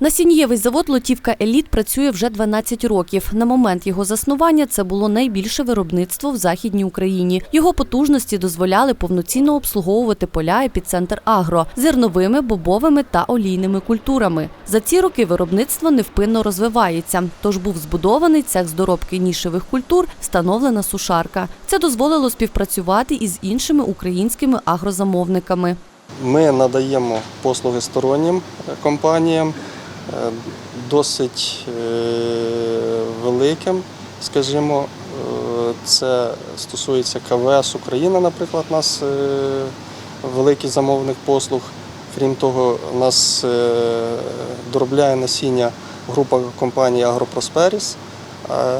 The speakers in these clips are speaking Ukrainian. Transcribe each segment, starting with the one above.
Насіннєвий завод Лотівка Еліт працює вже 12 років. На момент його заснування це було найбільше виробництво в Західній Україні. Його потужності дозволяли повноцінно обслуговувати поля епіцентр агро зерновими, бобовими та олійними культурами. За ці роки виробництво невпинно розвивається. Тож був збудований цех з доробки нішевих культур, встановлена сушарка. Це дозволило співпрацювати із іншими українськими агрозамовниками. Ми надаємо послуги стороннім компаніям, досить е, великим, скажімо. Е, Це стосується КВС Україна, наприклад, у нас е, великий замовник послуг. Крім того, у нас е, доробляє насіння група компанії Агропросперіс. Е,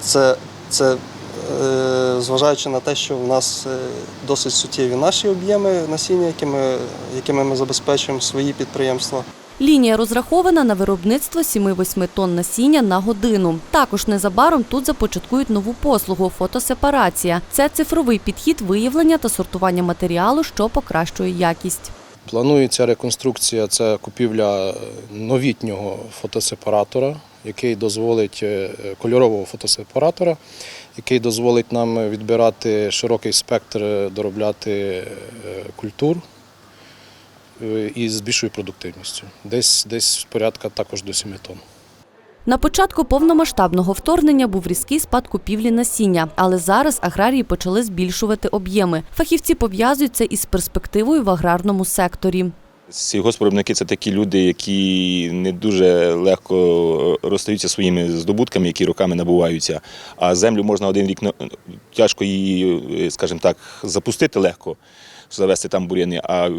Це, це е, зважаючи на те, що в нас е, досить суттєві наші об'єми насіння, якими, якими ми забезпечуємо свої підприємства. Лінія розрахована на виробництво 7-8 тонн насіння на годину. Також незабаром тут започаткують нову послугу фотосепарація. Це цифровий підхід виявлення та сортування матеріалу, що покращує якість. Планується реконструкція, це купівля е, новітнього фотосепаратора, який дозволить е, кольорового фотосепаратора, який дозволить нам відбирати широкий спектр, е, доробляти культур і з більшою продуктивністю. Десь, десь порядка також до 7 тонн. На початку повномасштабного вторгнення був різкий спад купівлі насіння, але зараз аграрії почали збільшувати об'єми. Фахівці пов'язують це із перспективою в аграрному секторі. Сільгоспвиробники – це такі люди, які не дуже легко розстаються своїми здобутками, які роками набуваються. А землю можна один рік тяжко її, скажімо так, запустити легко, завести там бур'яни, а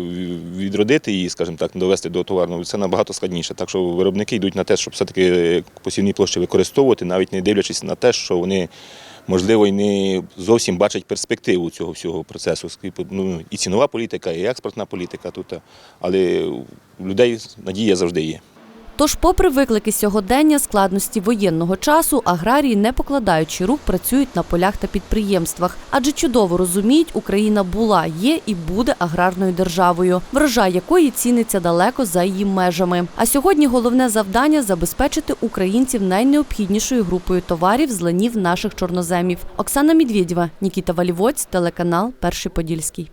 відродити її, скажімо так, довести до товарного це набагато складніше. Так що виробники йдуть на те, щоб все-таки посівні площі використовувати, навіть не дивлячись на те, що вони. Можливо, і не зовсім бачать перспективу цього всього процесу. Ну, і цінова політика, і експортна політика тут. Але у людей надія завжди є. Тож, попри виклики сьогодення, складності воєнного часу, аграрії, не покладаючи рук, працюють на полях та підприємствах, адже чудово розуміють, Україна була, є і буде аграрною державою, врожай якої ціниться далеко за її межами. А сьогодні головне завдання забезпечити українців найнеобхіднішою групою товарів з ланів наших чорноземів. Оксана Медведєва, Нікіта Валівоць, телеканал Перший Подільський.